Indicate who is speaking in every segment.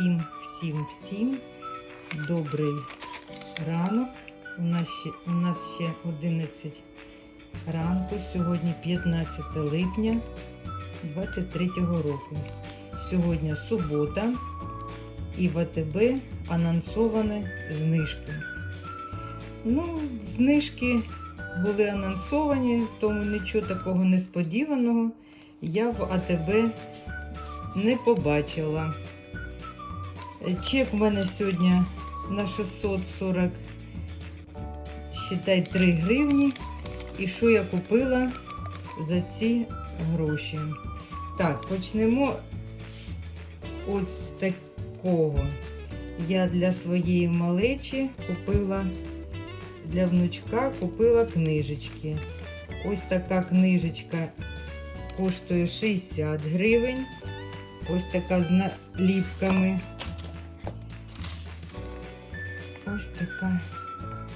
Speaker 1: Всім, всім, всім добрий ранок. У нас ще, у нас ще 11 ранку. Сьогодні 15 липня 23 року. Сьогодні субота і в АТБ анонсовані знижки. Ну, знижки були анонсовані, тому нічого такого несподіваного я в АТБ не побачила. Чек у мене сьогодні на 640, считай, 3 гривні. І що я купила за ці гроші? Так, почнемо от з такого. Я для своєї малечі купила для внучка купила книжечки. Ось така книжечка коштує 60 гривень. Ось така з наліпками. Ось така.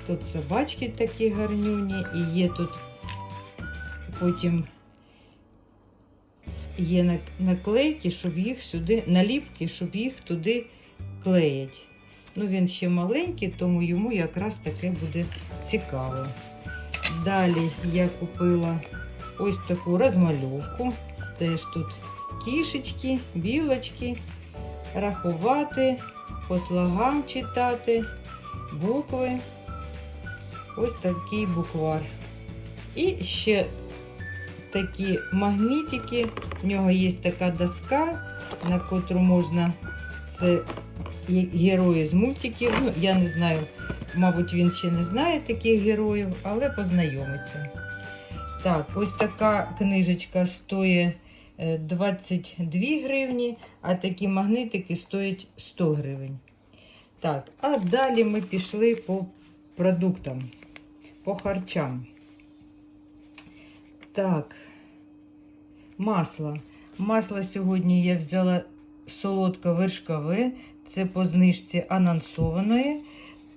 Speaker 1: Тут собачки такі гарнюні і є тут потім є наклейки, щоб їх сюди, наліпки, щоб їх туди клеять. Ну, він ще маленький, тому йому якраз таке буде цікаво. Далі я купила ось таку розмальовку. Теж тут кішечки, білочки, рахувати, по слогам читати, букви. Ось такий буквар. І ще такі магнітики. В нього є така доска, на котру можна це герої з мультиків. Ну, я не знаю, мабуть, він ще не знає таких героїв, але познайомиться. Так, ось така книжечка стоїть е, 22 гривні, а такі магнитики стоять 100 гривень. Так, а далі ми пішли по продуктам, по харчам. Так, масло. Масло сьогодні я взяла солодко вершкове. Це по знижці анонсованої.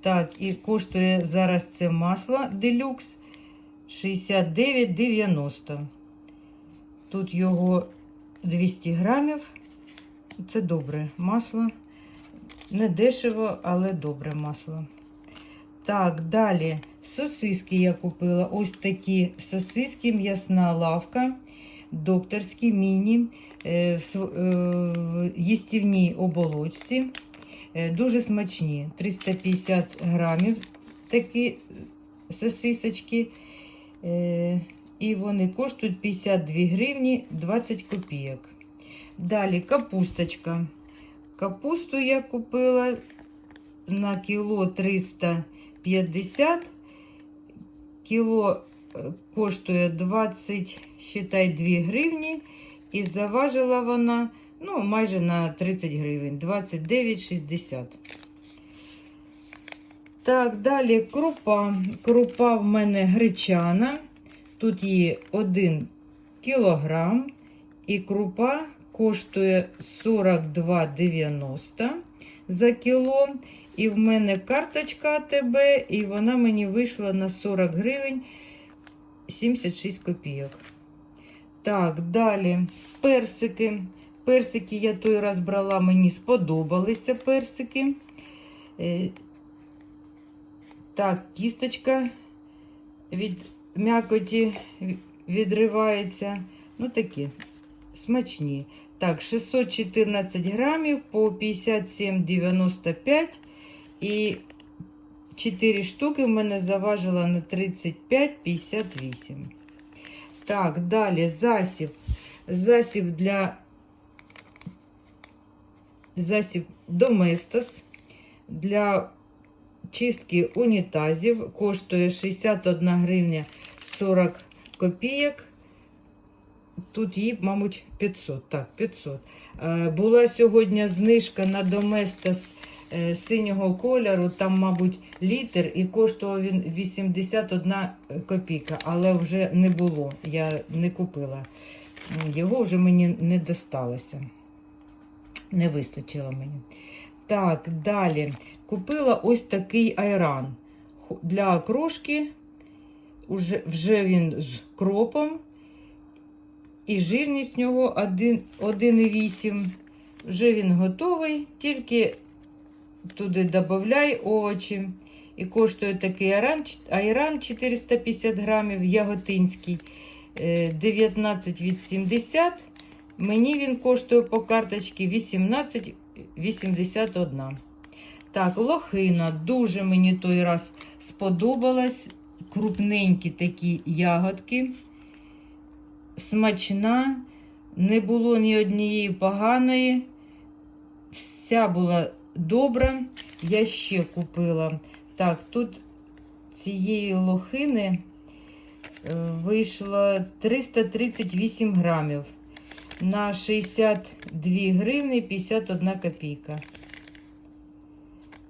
Speaker 1: Так, і коштує зараз це масло делюкс 69,90. Тут його 200 грамів. Це добре масло. Не дешево, але добре масло. Так, далі сосиски я купила. Ось такі сосиски, м'ясна лавка, докторські міні, е, в е, їстівній оболочці. Е, Дуже смачні. 350 грамів такі сосисочки. Е, І вони коштують 52 гривні 20 копійок. Далі капусточка. Капусту я купила на кіло 350. Кіло е, коштує 20, считай, 2 гривні. І заважила вона ну, майже на 30 гривень, 29,60. Так, далі крупа. Крупа в мене гречана. Тут є 1 кілограм. І крупа коштує 42,90 за кіло. І в мене карточка АТБ, і вона мені вийшла на 40 гривень 76 копійок. Так, далі персики. Персики я той раз брала, мені сподобалися персики. Е, Так, кісточка від м'якоті відривається. Ну, такі смачні. Так, 614 грамів по 57,95. І 4 штуки в мене заважило на 35,58. Так, далі засіб. Засіб для засіб Доместос для чистки унітазів коштує 61 гривня 40 копійок. Тут її, мабуть, 500. Так, 500. Е, була сьогодні знижка на Доместос е, синього кольору, там, мабуть, літр, і коштував він 81 копійка, але вже не було. Я не купила. Його вже мені не досталося. Не вистачило мені. Так, далі. Купила ось такий айран для окрошки. Уже, вже він з кропом. І жирність нього 1,8. Вже він готовий, тільки туди додай овочі. І коштує такий айран, айран 450 грамів, яготинський, е, 19,80. Мені він коштує по карточці 18,81. Так, лохина. Дуже мені той раз сподобалась. Крупненькі такі ягодки. Смачна. Не було ні однієї поганої. Вся була добра. Я ще купила. Так, тут цієї лохини е, вийшло 338 грамів на 62 гривни 51 копійка.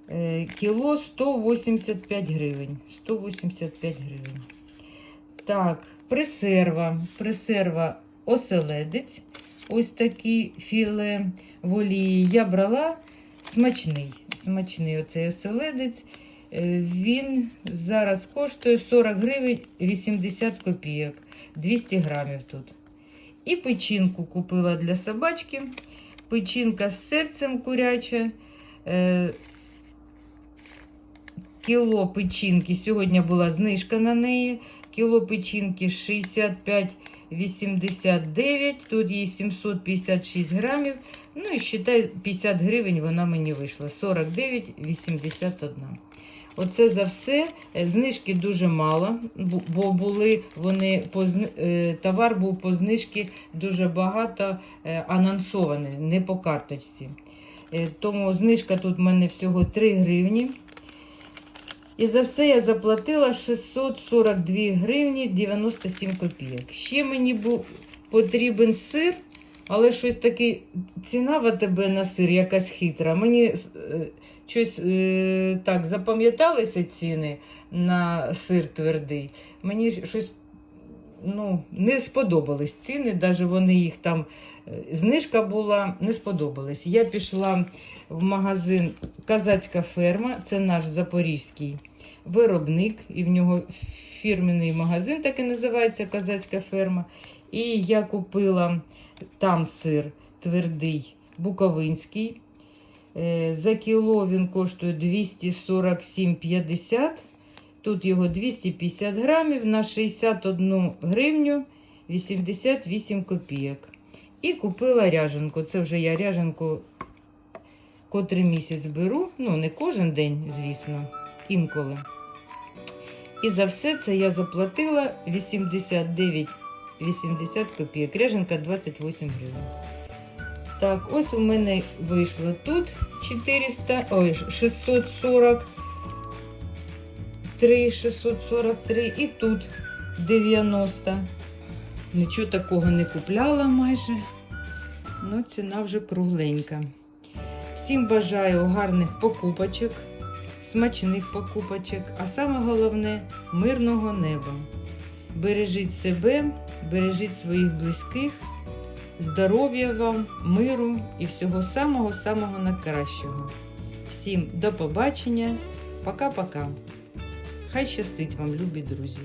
Speaker 1: Е, Кіло 185 гривень. 185 гривень. Так, пресерва. Пресерва оселедець. Ось такий філе в олії. Я брала смачний. Смачний оцей оселедець. Е, Він зараз коштує 40 гривень 80 копійок. 200 грамів тут. І печінку купила для собачки. Печінка з серцем куряча. Е, Кіло печінки. Сьогодні була знижка на неї. Кіло печінки 65,89. Тут їй 756 грамів. Ну і считай, 50 гривень вона мені вийшла. 49,81. Оце за все. Е, Знижки дуже мало, бо були вони е, товар був по знижці дуже багато е, анонсований, не по карточці. Тому знижка тут в мене всього 3 гривні. І за все я заплатила 642 гривні 97 копійок. Ще мені був потрібен сир, але щось таке ціна в АТБ на сир якась хитра. Мені е, щось е, так запам'яталися ціни на сир твердий. Мені щось ну, не сподобались ціни, навіть вони їх там, е, знижка була, не сподобались. Я пішла в магазин Казацька ферма, це наш запорізький виробник, і в нього фірменний магазин, так і називається Казацька ферма. І я купила там сир твердий буковинський. Е, За кіло він коштує 247,50. Тут його 250 грамів на 61 гривню 88 копійок. І купила ряженку. Це вже я ряженку котрий місяць беру. Ну, не кожен день, звісно, інколи. І за все це я заплатила 89,80 копійок. Ряженка 28 гривень. Так, ось у мене вийшло тут 400, ой, 640. 3, 643 і тут 90. Нічого такого не купляла майже. Ну, ціна вже кругленька. Всім бажаю гарних покупочок, смачних покупочок, а саме головне мирного неба. Бережіть себе, бережіть своїх близьких, здоров'я вам, миру і всього самого-самого найкращого. Всім до побачення. Пока-пока. Хай щастить вам, любі друзі!